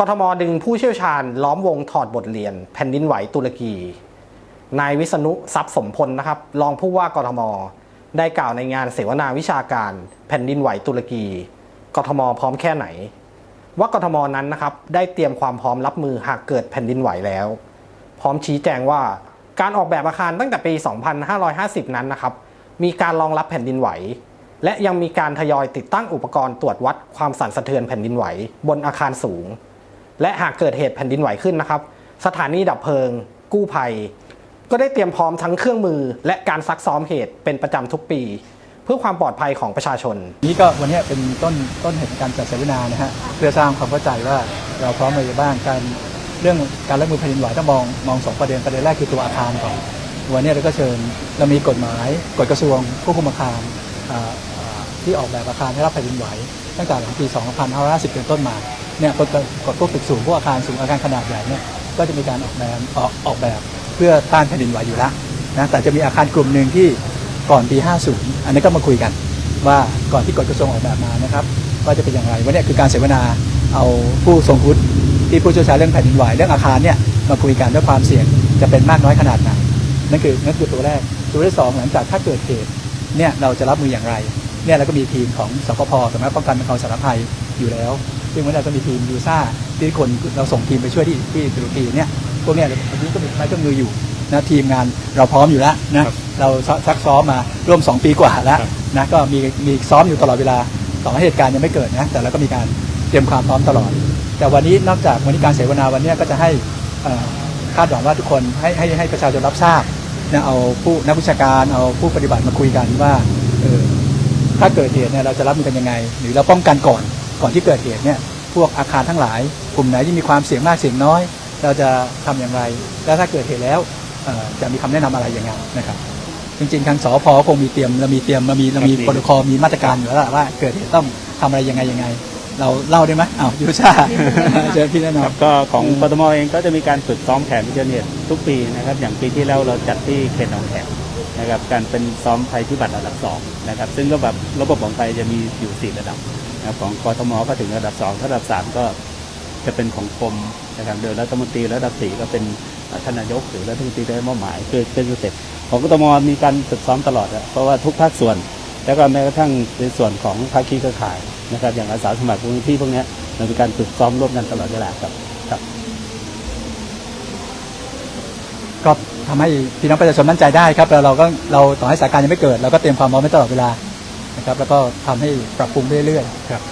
กทมดึงผู้เชี่ยวชาญล้อมวงถอดบทเรียน แผ่นดินไหวตุรกี นายวิษณุทรัพย์สมพลนะครับ รองผู้ว่ากทม ได้กล่าวในงานเสวนาวิชาการ แผ่นดินไหวตุรกี กทมพร้อมแค่ไหน ว่ากทมนั้นนะครับได้เตรียมความพร้อมรับมือหากเกิดแผ่นดินไหวแล้ว พร้อมชี้แจงว่าการออกแบบอาคารตั้งแต่ปี 2550 นั้นนะครับ มีการรองรับแผ่นดินไหว และยังมีการทยอยติดตั้งอุปกรณ์ตรวจวัดความสั่นสะเทือนแผ่นดินไหว บนอาคารสูง และหากเกิดเหตุแผ่นดินไหวขึ้นนะครับ สถานีดับเพลิง กู้ภัย ก็ได้เตรียมพร้อมทั้งเครื่องมือ และการซักซ้อมเหตุเป็นประจำทุกปี เพื่อความปลอดภัยของประชาชน นี่ก็วันนี้เป็นต้นต้นเหตุการจัดเสวนานะฮะเพื่อสร้างความเข้าใจว่าเราพร้อมอะไรบ้างการเรื่องการรับมือแผ่นดินไหวต้องมองมองสองประเด็นประเด็นแรกคือตัวอาคารก่อนวันนี้เราก็เชิญเรามีกฎหมายกฎกระทรวงควบคุมอาคารที่ออกแบบอาคารให้รับแผ่นดินไหวตั้งแต่หลังปี 2550 เป็นต้นมา เนี่ยกฎกฎพวกตึกสูงพวกอาคารสูงอาคารขนาดใหญ่เนี่ยก็จะมีการออกแบบออกออกแบบเพื่อต้านแผ่นดินไหวอยู่แล้วนะแต่จะมีอาคารกลุ่มหนึ่งที่ก่อนปี 50 อันนี้ก็มาคุยกัน ว่าก่อนที่กฎกระทรวงออกแบบมานะครับว่าจะเป็นอย่างไรวันนี้คือการเสวนาเอาผู้ทรงคุณที่ผู้เชี่ยวชาญเรื่องแผ่นดินไหวเรื่องอาคารเนี่ยมาคุยกันด้วยความเสี่ยงจะเป็นมากน้อยขนาดไหนนั่นคือนั่นคือตัวแรกตัวที่สองหลังจากถ้าเกิดเหตุเนี่ยเราจะรับมืออย่างไรเนี่ยเราก็มีทีมของสกพสำนักป้องกันบรรเทาสาธารณภัยอยู่แล้ว ซึ่งวันนี้เราก็มีทีมยูซ่าที่คนเราส่งทีมไปช่วยที่ที่ตุรกีเนี่ยพวกเนี้ยอันนี้ก็มีไม้เครื่องมืออยู่นะทีมงานเราพร้อมอยู่แล้วนะเราซักซ้อมมาร่วม 2 ปีกว่าแล้วนะก็มีมีซ้อมอยู่ตลอดเวลาต่อให้เหตุการณ์ยังไม่เกิดนะแต่เราก็มีการเตรียมความพร้อมตลอด แต่วันนี้นอกจากวันนี้การเสวนาวันนี้ก็จะให้เอ่อคาดหวังว่าทุกคนให้ให้ให้ประชาชนรับทราบนะเอาผู้นักวิชาการเอาผู้ปฏิบัติมาคุยกันว่าเออ ถ้าเกิดเหตุเนี่ยเราจะรับมือกันยังไง หรือเราป้องกันก่อน ก่อนที่เกิดเหตุเนี่ยพวกอาคารทั้งหลาย กลุ่มไหนที่มีความเสี่ยงมากเสี่ยงน้อย เราจะทำอย่างไร แล้วถ้าเกิดเหตุแล้วเอ่อจะมีคำแนะนำอะไรอย่างไงนะครับจริงๆทางสพคงมีเตรียมเรามีเตรียมเรามีเรามีครับมีโปรโตคอลมีมาตรการอยู่แล้วล่ะว่าเกิดเหตุต้องทำอะไรยังไงยังไง เราเล่าได้ไหมอ้าวยูชาเชิญพี่แนะนครับก็ของกทมเองก็จะมีการฝึกซ้อมแผนเผชิญเหตุทุกปีนะครับอย่างปีที่แล้วเราจัดที่เขตหนองแขมนะครับการเป็นซ้อมภัยพิบัติระดับสองนะครับซึ่งก็แบบระบบของไทยจะมีอยู่สี่ระดับ นะของกทมก็ถึงระดับสองถ้าระดับสามก็จะเป็นของกรมนะครับโดยรัฐมนตรีระดับสี่ก็เป็นท่านนายกหรือรัฐมนตรีได้มอบหมายคือเป็นสเต็ปของกทมมีการฝึกซ้อมตลอดเพราะว่าทุกภาคส่วน แล้วก็แม้กระทั่งในส่วนของภาคีเครือข่ายนะครับ อย่างอาสาสมัครมูลนิธิพวกนี้เรามีการฝึกซ้อมร่วมกันตลอดเวลาครับครับ ก็ทำให้พี่น้องประชาชนมั่นใจได้ครับแล้วเราก็เราต่อให้สถานการณ์ยังไม่เกิดเราก็เตรียมความพร้อมไว้ตลอดเวลา นะครับแล้วก็ทำให้ปรับปรุงเรื่อยๆครับ